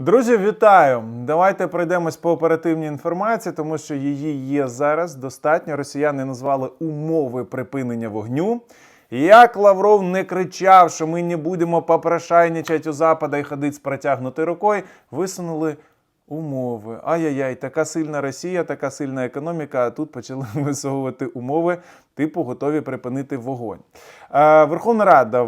Друзі, вітаю! Давайте пройдемось по оперативній інформації, тому що її є зараз достатньо. Росіяни назвали умови припинення вогню. Як Лавров не кричав, що ми не будемо попрошайничати у Запада і ходити з протягнутою рукою, висунули умови. Ай-яй-яй, така сильна Росія, така сильна економіка, а тут почали висовувати умови, типу готові припинити вогонь. Е, Верховна Рада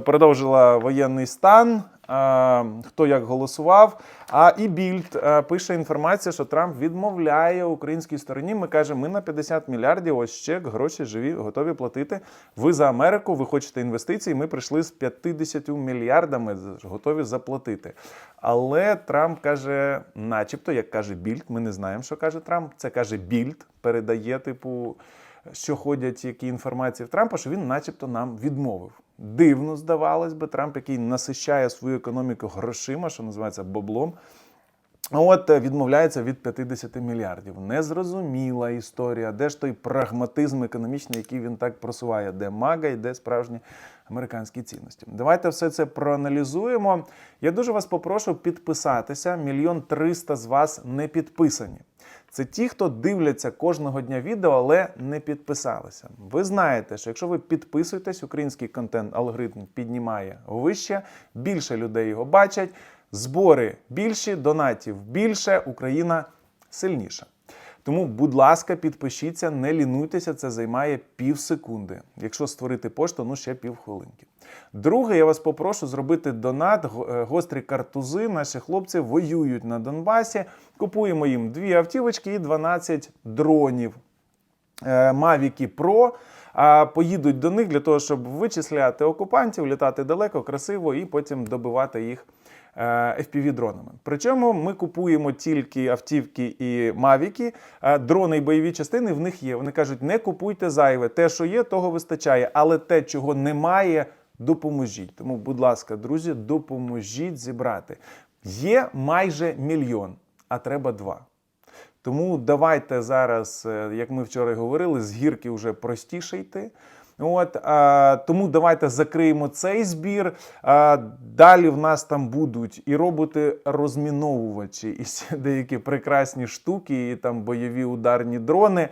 продовжила воєнний стан. Е, Хто як голосував? А і Більд е, пише інформацію, що Трамп відмовляє українській стороні. Ми кажемо, ми на 50 мільярдів. Ось чек, гроші живі, готові платити. Ви за Америку, ви хочете інвестицій. Ми прийшли з 50 мільярдами, готові заплатити. Але Трамп каже, начебто, як каже Більд, ми не знаємо, що каже Трамп. Це каже Більд, передає, типу, що ходять які інформації в Трампа, що він, начебто, нам відмовив. Дивно здавалось би, Трамп, який насищає свою економіку грошима, що називається баблом. От е, відмовляється від 50 мільярдів. Незрозуміла історія. Де ж той прагматизм економічний, який він так просуває, де мага і де справжні американські цінності. Давайте все це проаналізуємо. Я дуже вас попрошу підписатися. Мільйон триста з вас не підписані. Це ті, хто дивляться кожного дня відео, але не підписалися. Ви знаєте, що якщо ви підписуєтесь, український контент алгоритм піднімає вище, більше людей його бачать. Збори більші, донатів більше, Україна сильніша. Тому, будь ласка, підпишіться, не лінуйтеся, це займає пів секунди. Якщо створити пошту, ну ще пів хвилинки. Друге, я вас попрошу зробити донат. Е, Гострі картузи. Наші хлопці воюють на Донбасі. Купуємо їм дві автівочки і 12 дронів. Е, Mavic Pro. А поїдуть до них для того, щоб вичисляти окупантів, літати далеко, красиво і потім добивати їх е, FPV-дронами. Причому ми купуємо тільки автівки і мавіки, дрони і бойові частини в них є. Вони кажуть, не купуйте зайве. Те, що є, того вистачає, але те, чого немає, допоможіть. Тому, будь ласка, друзі, допоможіть зібрати. Є майже мільйон, а треба два. Тому давайте зараз, е, як ми вчора говорили, з гірки вже простіше йти. От, а, тому давайте закриємо цей збір. А, далі в нас там будуть і роботи-розміновувачі, і ще деякі прекрасні штуки, і там бойові ударні дрони.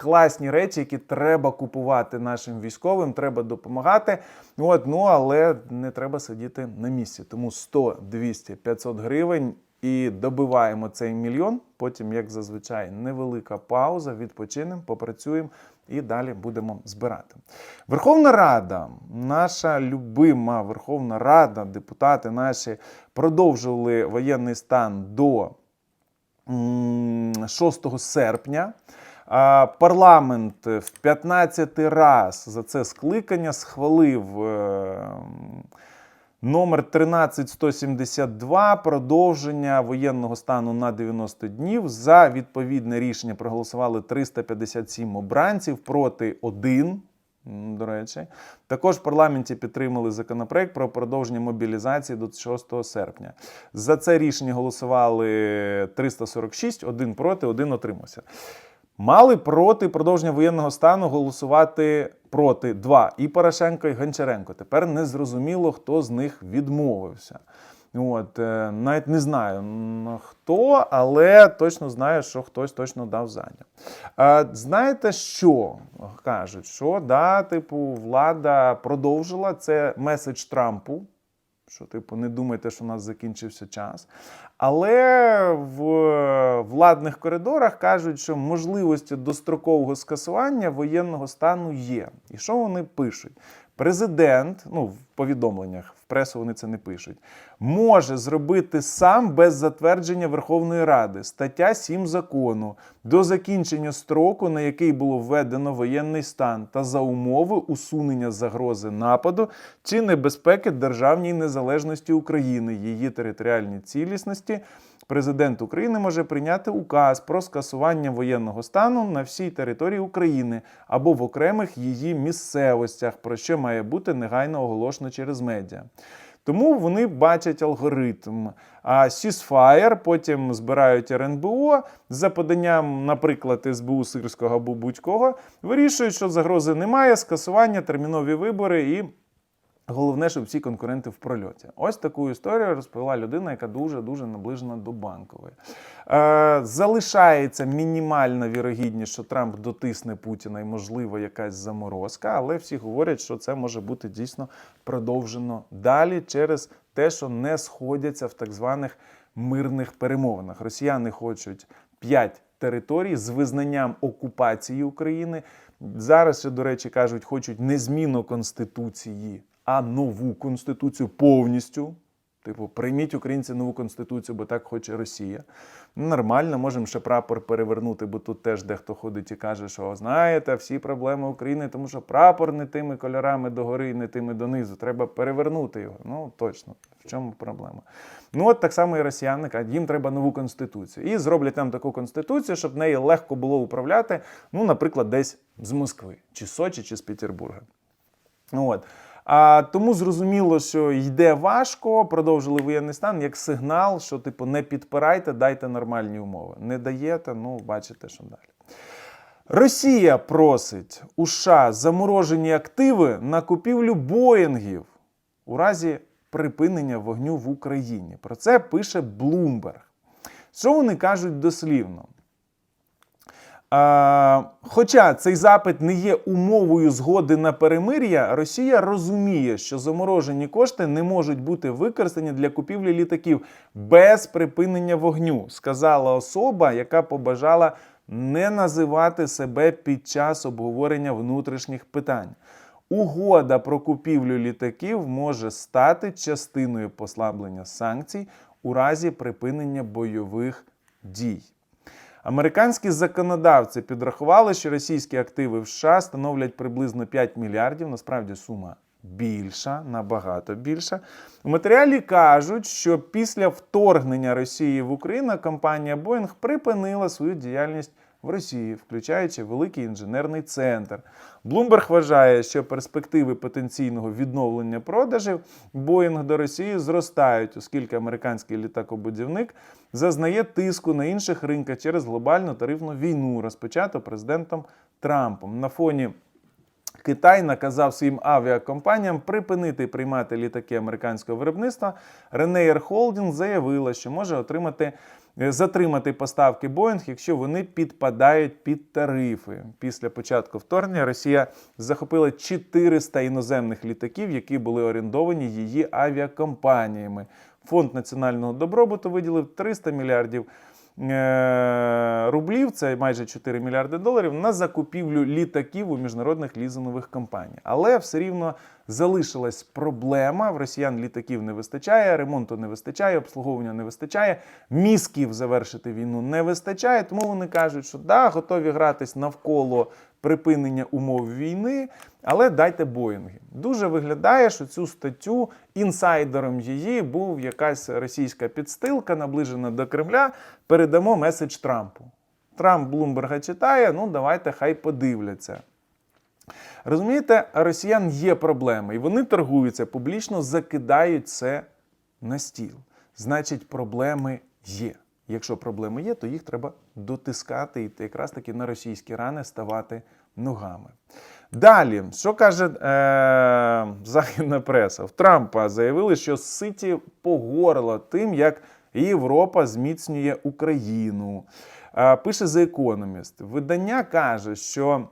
Класні речі, які треба купувати нашим військовим, треба допомагати. От, ну але не треба сидіти на місці. Тому 100, 200, 500 гривень і добиваємо цей мільйон. Потім, як зазвичай, невелика пауза, відпочинемо, попрацюємо і далі будемо збирати. Верховна Рада, наша любима Верховна Рада, депутати наші продовжили воєнний стан до 6 серпня. Парламент в 15 раз за це скликання схвалив е, номер 13172 продовження воєнного стану на 90 днів. За відповідне рішення проголосували 357 обранців проти 1. До речі, також в парламенті підтримали законопроект про продовження мобілізації до 6 серпня. За це рішення голосували 346, один проти, один отримався. Мали проти продовження воєнного стану голосувати проти два і Порошенко, і Гончаренко. Тепер не зрозуміло, хто з них відмовився. От, е, навіть не знаю хто, але точно знаю, що хтось точно дав задню. Знаєте, що кажуть? Що да, типу, влада продовжила це меседж Трампу. Що, типу, не думайте, що у нас закінчився час. Але в владних коридорах кажуть, що можливості дострокового скасування воєнного стану є. І що вони пишуть? Президент, ну в повідомленнях пресу вони це не пишуть, може зробити сам без затвердження Верховної Ради стаття 7 закону до закінчення строку, на який було введено воєнний стан, та за умови усунення загрози нападу чи небезпеки державній незалежності України, її територіальній цілісності. Президент України може прийняти указ про скасування воєнного стану на всій території України або в окремих її місцевостях, про що має бути негайно оголошено через медіа. Тому вони бачать алгоритм. А Сісфаєр потім збирають РНБО за поданням, наприклад, СБУ Сирського або будь-кого, вирішують, що загрози немає, скасування, термінові вибори і Головне, щоб всі конкуренти в прольоті. Ось таку історію розповіла людина, яка дуже дуже наближена до банкової. Е, залишається мінімальна вірогідність, що Трамп дотисне Путіна і, можливо, якась заморозка, але всі говорять, що це може бути дійсно продовжено далі через те, що не сходяться в так званих мирних перемовинах. Росіяни хочуть 5 територій з визнанням окупації України. Зараз ще, до речі, кажуть, хочуть не зміну конституції, а нову конституцію повністю. Типу, прийміть українці нову конституцію, бо так хоче Росія. Ну, Нормально, можемо ще прапор перевернути, бо тут теж дехто ходить і каже, що знаєте, всі проблеми України, тому що прапор не тими кольорами догори не тими донизу. Треба перевернути його. Ну точно, в чому проблема? Ну от так само і росіяни кажуть, їм треба нову конституцію. І зроблять там таку конституцію, щоб неї легко було управляти, ну, наприклад, десь з Москви, чи з Сочі, чи з Петербурга. Ну, От. А тому зрозуміло, що йде важко, продовжили воєнний стан як сигнал, що типу не підпирайте, дайте нормальні умови. Не даєте, ну бачите, що далі. Росія просить у США заморожені активи на купівлю Боїнгів у разі припинення вогню в Україні. Про це пише Bloomberg. Що вони кажуть дослівно? А, хоча цей запит не є умовою згоди на перемир'я, Росія розуміє, що заморожені кошти не можуть бути використані для купівлі літаків без припинення вогню, сказала особа, яка побажала не називати себе під час обговорення внутрішніх питань. Угода про купівлю літаків може стати частиною послаблення санкцій у разі припинення бойових дій. Американські законодавці підрахували, що російські активи в США становлять приблизно 5 мільярдів. Насправді сума більша, набагато більша. У матеріалі кажуть, що після вторгнення Росії в Україну компанія Boeing припинила свою діяльність в Росії, включаючи великий інженерний центр. Блумберг вважає, що перспективи потенційного відновлення продажів Боїнг до Росії зростають, оскільки американський літакобудівник зазнає тиску на інших ринках через глобальну тарифну війну, розпочату президентом Трампом. На фоні Китай наказав своїм авіакомпаніям припинити приймати літаки американського виробництва. Ренеєр Холдінг заявила, що може отримати затримати поставки Боїнг, якщо вони підпадають під тарифи. Після початку вторгнення Росія захопила 400 іноземних літаків, які були орендовані її авіакомпаніями. Фонд національного добробуту виділив 300 мільярдів е, рублів, це майже 4 мільярди доларів, на закупівлю літаків у міжнародних лізингових компаній. Але все рівно залишилась проблема. В росіян літаків не вистачає, ремонту не вистачає, обслуговування не вистачає, мізків завершити війну не вистачає. Тому вони кажуть, що да, готові гратись навколо припинення умов війни, але дайте Боїнги. Дуже виглядає, що цю статтю інсайдером її був якась російська підстилка, наближена до Кремля. Передамо меседж Трампу. Трамп Блумберга читає, ну давайте хай подивляться. Розумієте, росіян є проблеми, і вони торгуються публічно, закидають це на стіл. Значить, проблеми є. Якщо проблеми є, то їх треба дотискати і якраз таки на російські рани ставати ногами. Далі, що каже е, західна преса? В Трампа заявили, що Ситі погорла тим, як Європа зміцнює Україну. Е, пише The Economist. Видання каже, що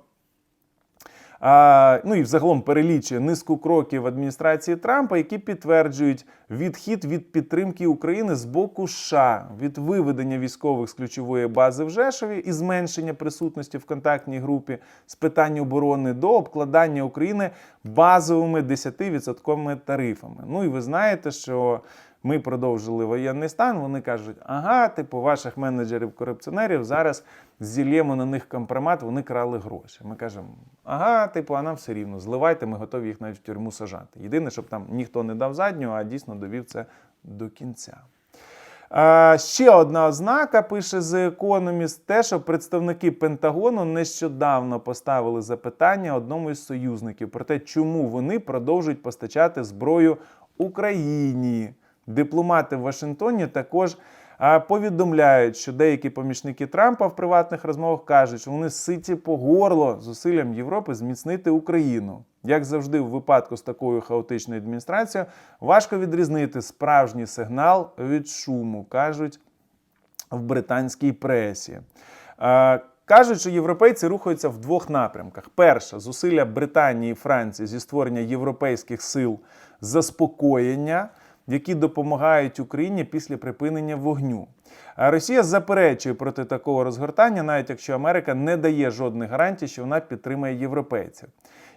ну і взагалом перелічує низку кроків адміністрації Трампа, які підтверджують відхід від підтримки України з боку США, від виведення військових з ключової бази в Жешові і зменшення присутності в контактній групі з питань оборони до обкладання України базовими 10% тарифами. Ну і ви знаєте, що. Ми продовжили воєнний стан. Вони кажуть, ага, типу, ваших менеджерів-корупціонерів зараз зільємо на них компромат, вони крали гроші. Ми кажемо, ага, типу, а нам все рівно, зливайте, ми готові їх навіть в тюрму сажати. Єдине, щоб там ніхто не дав заднього, а дійсно довів це до кінця. А, ще одна ознака, пише The Economist, те, що представники Пентагону нещодавно поставили запитання одному із союзників про те, чому вони продовжують постачати зброю Україні. Дипломати в Вашингтоні також повідомляють, що деякі помічники Трампа в приватних розмовах кажуть, що вони ситі по горло зусиллям Європи зміцнити Україну. Як завжди, в випадку з такою хаотичною адміністрацією, важко відрізнити справжній сигнал від шуму, кажуть в британській пресі. Кажуть, що європейці рухаються в двох напрямках: перше зусилля Британії і Франції зі створення європейських сил заспокоєння, які допомагають Україні після припинення вогню. А Росія заперечує проти такого розгортання, навіть якщо Америка не дає жодних гарантій, що вона підтримає європейців.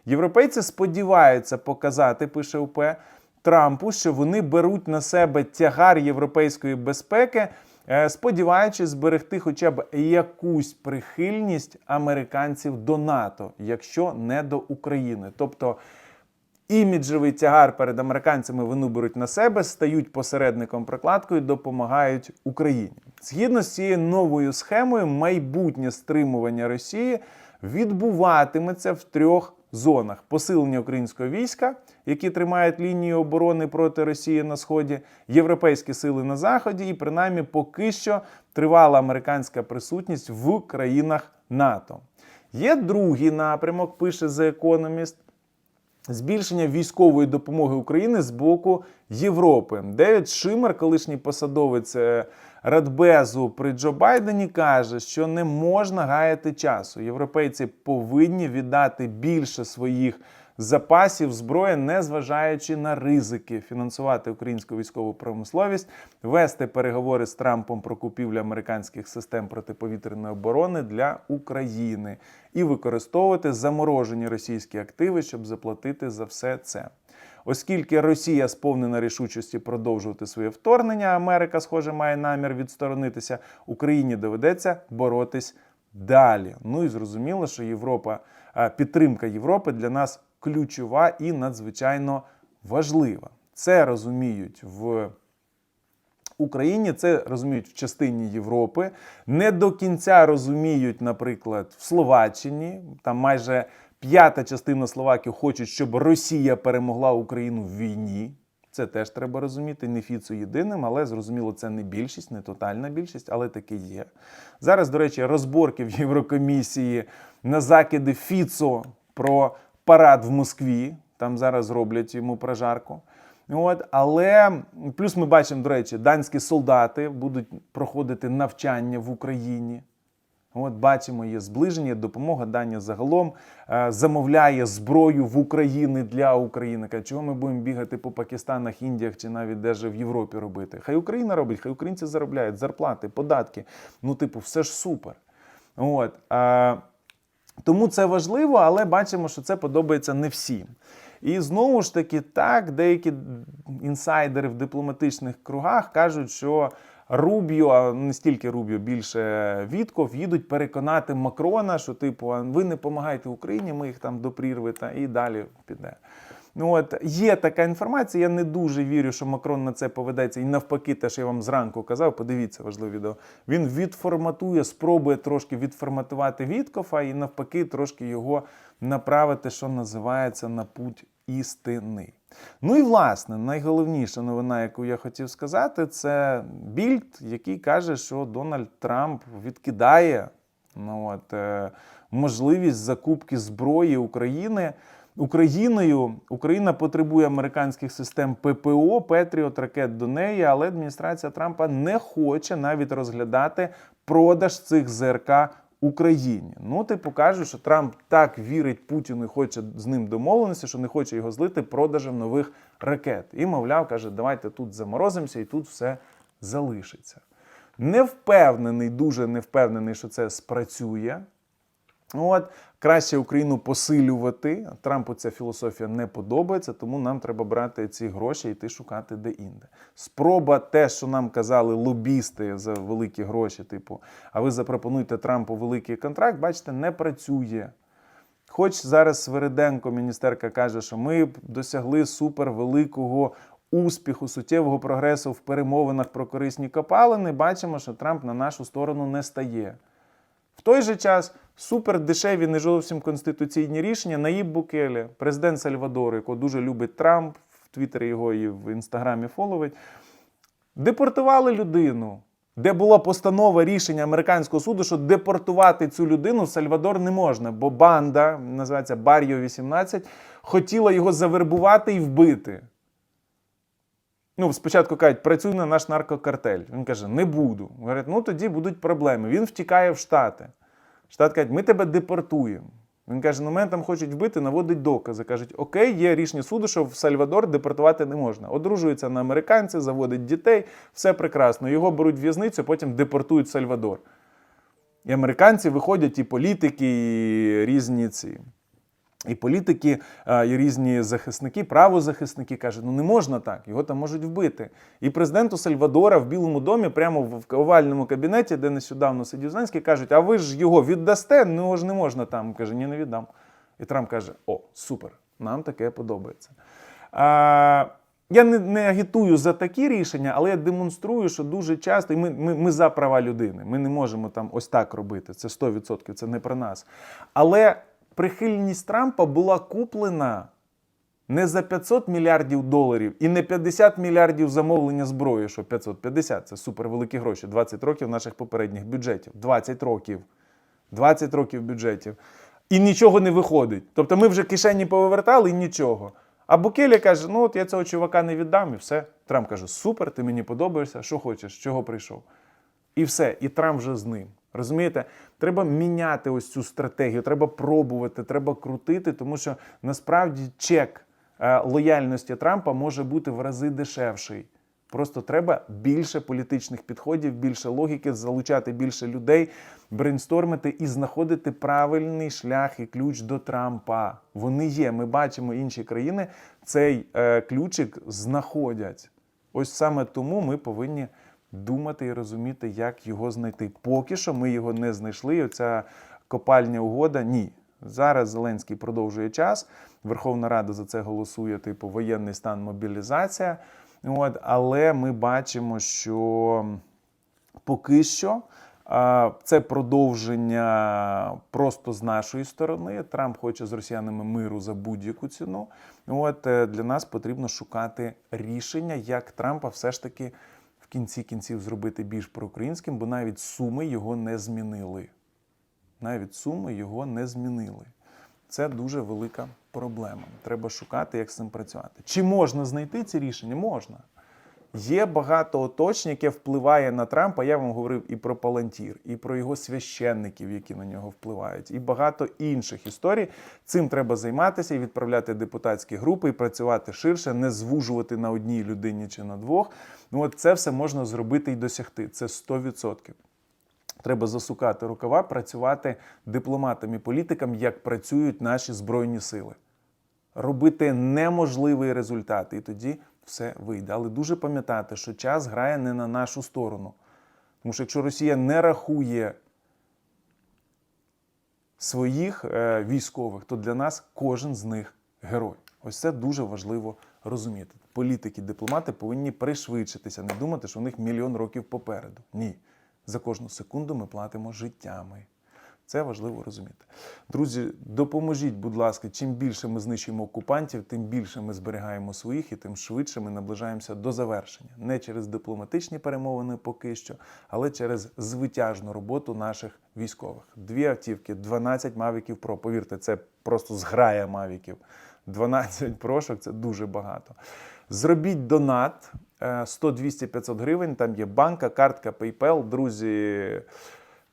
Європейці сподіваються показати, пише УП, Трампу, що вони беруть на себе тягар європейської безпеки, е, сподіваючись зберегти хоча б якусь прихильність американців до НАТО, якщо не до України. Тобто іміджевий тягар перед американцями вони беруть на себе, стають посередником прокладкою, допомагають Україні. Згідно з цією новою схемою, майбутнє стримування Росії відбуватиметься в трьох зонах: посилення українського війська, які тримають лінію оборони проти Росії на сході, європейські сили на заході, і принаймні поки що тривала американська присутність в країнах НАТО. Є другий напрямок, пише The Economist, збільшення військової допомоги України з боку Європи. Девід Шимер, колишній посадовець е, Радбезу при Джо Байдені, каже, що не можна гаяти часу. Європейці повинні віддати більше своїх запасів зброї, незважаючи на ризики, фінансувати українську військову промисловість, вести переговори з Трампом про купівлю американських систем протиповітряної оборони для України і використовувати заморожені російські активи, щоб заплатити за все це. Оскільки Росія сповнена рішучості продовжувати своє вторгнення, Америка, схоже, має намір відсторонитися, Україні доведеться боротись далі. Ну і зрозуміло, що Європа, підтримка Європи для нас ключова і надзвичайно важлива. Це розуміють в Україні, це розуміють в частині Європи. Не до кінця розуміють, наприклад, в Словаччині. Там майже п'ята частина словаків хочуть, щоб Росія перемогла Україну в війні. Це теж треба розуміти. Не Фіцу єдиним, але зрозуміло, це не більшість, не тотальна більшість, але таки є. Зараз, до речі, розборки в Єврокомісії на закиди Фіцо про парад в Москві. Там зараз роблять йому прожарку. От, але плюс ми бачимо, до речі, данські солдати будуть проходити навчання в Україні. От бачимо, є зближення, допомога Данія загалом е, замовляє зброю в Україні для України. Чого ми будемо бігати по Пакистанах, Індіях чи навіть де в Європі робити? Хай Україна робить, хай українці заробляють зарплати, податки. Ну, типу, все ж супер. От, тому це важливо, але бачимо, що це подобається не всім. І знову ж таки, так, деякі інсайдери в дипломатичних кругах кажуть, що Рубіо, а не стільки Рубіо, більше Вітков, їдуть переконати Макрона, що типу, ви не допомагаєте Україні, ми їх там до прірви та і далі піде. Ну от є така інформація. Я не дуже вірю, що Макрон на це поведеться. І навпаки, те, що я вам зранку казав, подивіться важливе відео. Він відформатує, спробує трошки відформатувати Віткофа і навпаки, трошки його направити, що називається, на путь істини. Ну і власне, найголовніша новина, яку я хотів сказати, це більд, який каже, що Дональд Трамп відкидає ну, от, е, можливість закупки зброї України. Україною Україна потребує американських систем ППО, Петріот, ракет до неї, але адміністрація Трампа не хоче навіть розглядати продаж цих ЗРК Україні. Ну, типу кажуть, що Трамп так вірить Путіну і хоче з ним домовленості, що не хоче його злити продажем нових ракет. І, мовляв, каже, давайте тут заморозимося і тут все залишиться. Не впевнений, дуже не впевнений, що це спрацює. От краще Україну посилювати. Трампу ця філософія не подобається, тому нам треба брати ці гроші і йти шукати де-інде. Спроба те, що нам казали лобісти за великі гроші, типу, а ви запропонуєте Трампу великий контракт, бачите, не працює. Хоч зараз Свериденко, міністерка, каже, що ми досягли супервеликого успіху, суттєвого прогресу в перемовинах про корисні копалини, бачимо, що Трамп на нашу сторону не стає. В той же час супер дешеві, не зовсім конституційні рішення Наїб Букелі, президент Сальвадору, якого дуже любить Трамп, в Твіттері його і в інстаграмі фоловить, депортували людину. де була постанова рішення американського суду, що депортувати цю людину в Сальвадор не можна, бо банда, називається Бар'йо 18, хотіла його завербувати і вбити. Ну, спочатку кажуть, працюй на наш наркокартель. Він каже, не буду. Говорять, ну тоді будуть проблеми. Він втікає в Штати. Штат каже, ми тебе депортуємо. Він каже, ну мене там хочуть вбити, наводить докази. Кажуть, окей, є рішення суду, що в Сальвадор депортувати не можна. Одружується на американці, заводить дітей, все прекрасно. Його беруть в в'язницю, потім депортують в Сальвадор. І американці виходять, і політики, і різні ці. І політики, і різні захисники, правозахисники кажуть, ну не можна так, його там можуть вбити. І президенту Сальвадора в Білому домі, прямо в в овальному кабінеті, де нещодавно сидів Зеленський, кажуть, а ви ж його віддасте? Ну його ж не можна там. Каже, ні, не віддам. І Трамп каже: О, супер, нам таке подобається. А, я не, не агітую за такі рішення, але я демонструю, що дуже часто і ми, ми, ми за права людини. Ми не можемо там ось так робити. Це 100%, це не про нас. Але прихильність Трампа була куплена не за 500 мільярдів доларів і не 50 мільярдів замовлення зброї, що 550 це супервеликі гроші. 20 років наших попередніх бюджетів. 20 років. 20 років бюджетів. І нічого не виходить. Тобто ми вже кишені повивертали і нічого. А Букелі каже: ну от я цього чувака не віддам, і все. Трамп каже: супер, ти мені подобаєшся, що хочеш, чого прийшов. І все, і Трамп вже з ним. Розумієте, треба міняти ось цю стратегію, треба пробувати, треба крутити, тому що насправді чек е, лояльності Трампа може бути в рази дешевший. Просто треба більше політичних підходів, більше логіки, залучати більше людей, брейнстормити і знаходити правильний шлях і ключ до Трампа. Вони є. Ми бачимо інші країни цей е, ключик знаходять. Ось саме тому ми повинні думати і розуміти, як його знайти. Поки що ми його не знайшли. Оця копальня угода ні. Зараз Зеленський продовжує час. Верховна Рада за це голосує, типу воєнний стан, мобілізація. От, але ми бачимо, що поки що це продовження просто з нашої сторони. Трамп хоче з росіянами миру за будь-яку ціну. От е, для нас потрібно шукати рішення, як Трампа все ж таки кінці кінців зробити більш проукраїнським, бо навіть суми його не змінили. Навіть суми його не змінили. Це дуже велика проблема. Треба шукати, як з цим працювати. Чи можна знайти ці рішення? Можна. Є багато оточень, яке впливає на Трампа. Я вам говорив і про Палантір, і про його священників, які на нього впливають, і багато інших історій. Цим треба займатися і відправляти депутатські групи, і працювати ширше, не звужувати на одній людині чи на двох. Ну от це все можна зробити і досягти. Це 100%. Треба засукати рукава, працювати дипломатам і політикам, як працюють наші збройні сили. Робити неможливий результат, і тоді все вийде. Але дуже пам'ятати, що час грає не на нашу сторону. Тому що якщо Росія не рахує своїх е, військових, то для нас кожен з них герой. Ось це дуже важливо розуміти. Політики, дипломати повинні пришвидшитися, не думати, що у них мільйон років попереду. Ні. За кожну секунду ми платимо життями. Це важливо розуміти. Друзі, допоможіть, будь ласка, чим більше ми знищуємо окупантів, тим більше ми зберігаємо своїх і тим швидше ми наближаємося до завершення. Не через дипломатичні перемовини поки що, але через звитяжну роботу наших військових. Дві автівки, 12 мавіків Pro. Повірте, це просто зграя мавіків. 12 прошок це дуже багато. Зробіть донат е, 100, 200, 500 гривень. Там є банка, картка, PayPal. Друзі,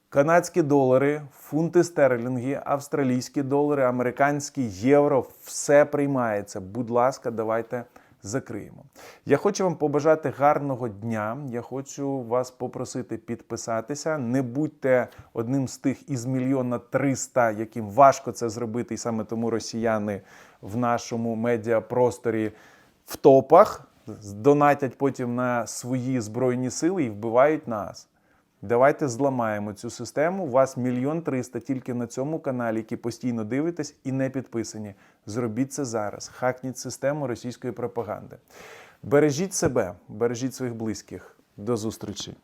канадські долари, фунти стерлінги, австралійські долари, американські євро. Все приймається. Будь ласка, давайте закриємо. Я хочу вам побажати гарного дня. Я хочу вас попросити підписатися. Не будьте одним з тих із мільйона триста, яким важко це зробити, і саме тому росіяни в нашому медіапросторі в топах донатять потім на свої збройні сили і вбивають нас. Давайте зламаємо цю систему. У вас мільйон триста тільки на цьому каналі, які постійно дивитесь і не підписані. Зробіть це зараз. Хакніть систему російської пропаганди. Бережіть себе, бережіть своїх близьких. До зустрічі.